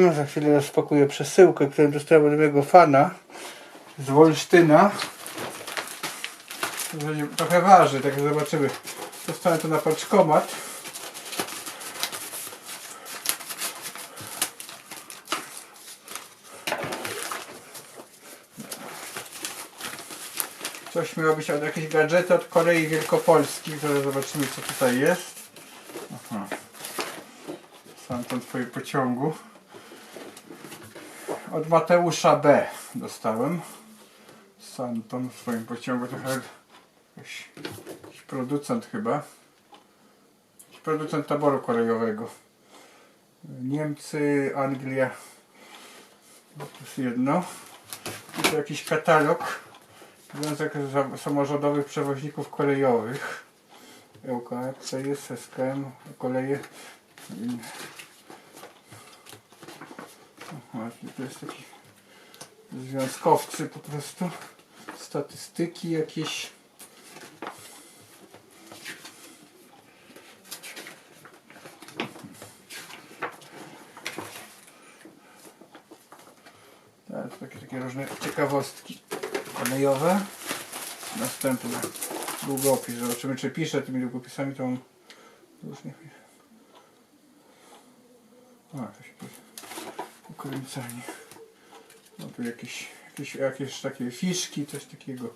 No, za chwilę rozpakuję przesyłkę, którą dostałem od mojego fana z Wolsztyna. Trochę waży, tak zobaczymy. Dostałem to na paczkomat. Coś miało być od jakieś gadżety od Korei Wielkopolskiej. Zaraz zobaczymy co tutaj jest. Aha. Sam ten twojej pociągu. Od Mateusza B dostałem. Santon w swoim pociągu. Trochę jakiś, jakiś producent chyba. Jakiś producent taboru kolejowego. Niemcy, Anglia. No, To jest jedno. I tu jakiś katalog. Związek Samorządowych Przewoźników Kolejowych. ŁKF, jest SKM, koleje. Czyli to jest taki związkowcy po prostu. Statystyki jakieś. Tak, takie, takie różne ciekawostki kolejowe. Następny długopis. Zobaczymy czy piszę tymi długopisami to on różnie. A, to się ukręcanie. No tu jakieś, jakieś, jakieś takie fiszki, coś takiego.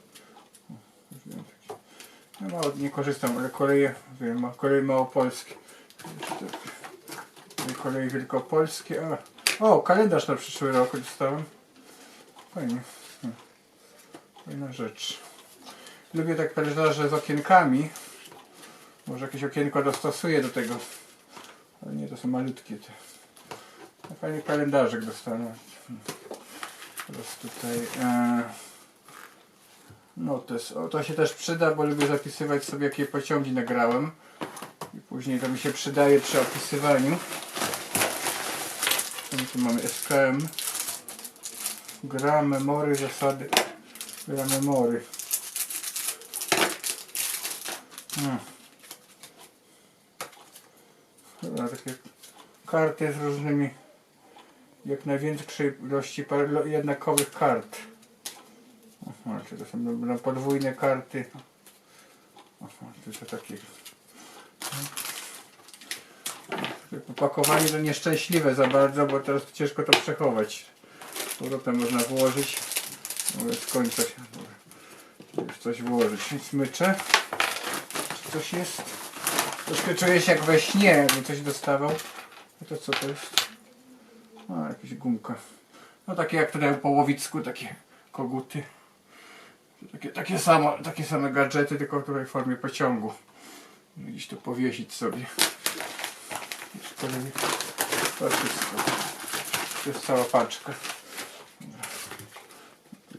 No mało nie korzystam, ale koleje, ma- koleje małopolskie. Koleje wielkopolskie. A. O, kalendarz na przyszły rok dostałem. Fajnie. Hmm. Fajna rzecz. Lubię tak kalendarze z okienkami. Może jakieś okienko dostosuję do tego. Ale nie, to są malutkie te. No, Fajny kalendarzyk dostałem. Teraz tutaj. E, notes. O, to się też przyda, bo lubię zapisywać sobie jakie pociągi nagrałem. I później to mi się przydaje przy opisywaniu. Tu mamy SKM. Gra, memory, zasady. Gra, memory. Hmm. Takie karty z różnymi jak największej ilości jednakowych kart. Aha, czy to są na- podwójne karty. Aha, to takie. Opakowanie to nieszczęśliwe za bardzo, bo teraz ciężko to przechować. Z powrotem można włożyć. Mogę mogę już coś włożyć. Smycze. Czy coś jest? Troszkę czuję się jak we śnie, jakbym coś dostawał. A to co to jest? A, jakaś gumka. No takie jak tutaj w Połowicku, takie koguty. Takie, takie, samo, takie same gadżety, tylko tutaj w formie pociągu. Gdzieś to powiesić sobie. To wszystko. To jest cała paczka.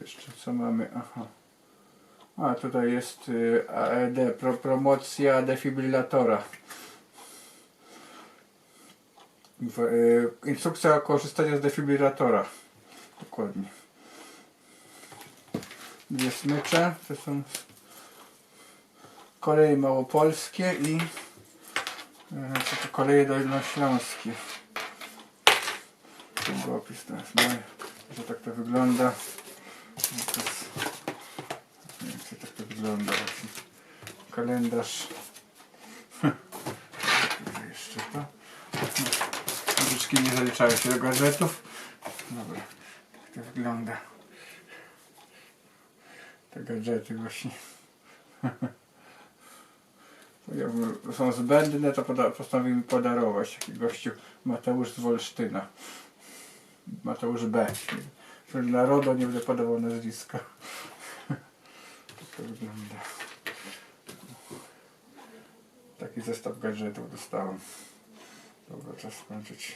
Jeszcze co mamy? Aha. A tutaj jest y, AED, pro, promocja defibrylatora. Y, instrukcja korzystania z defibrylatora. Dokładnie. Dwie smycze, to są koleje małopolskie i co to koleje dolnośląskie. Długopis to jest moje, że tak to wygląda. To jest, nie wiem, tak to wygląda właśnie. Kalendarz. Tutaj jeszcze to. Zaliczają się do gadżetów. Dobra, jak to wygląda. Te gadżety właśnie. Jakby są zbędne, to poda- postanowił mi podarować taki gościu Mateusz z Wolsztyna. Mateusz B. Dla RODO nie będę podawał nazwiska. Tak to wygląda. Taki zestaw gadżetów dostałem. Dobra, czas skończyć.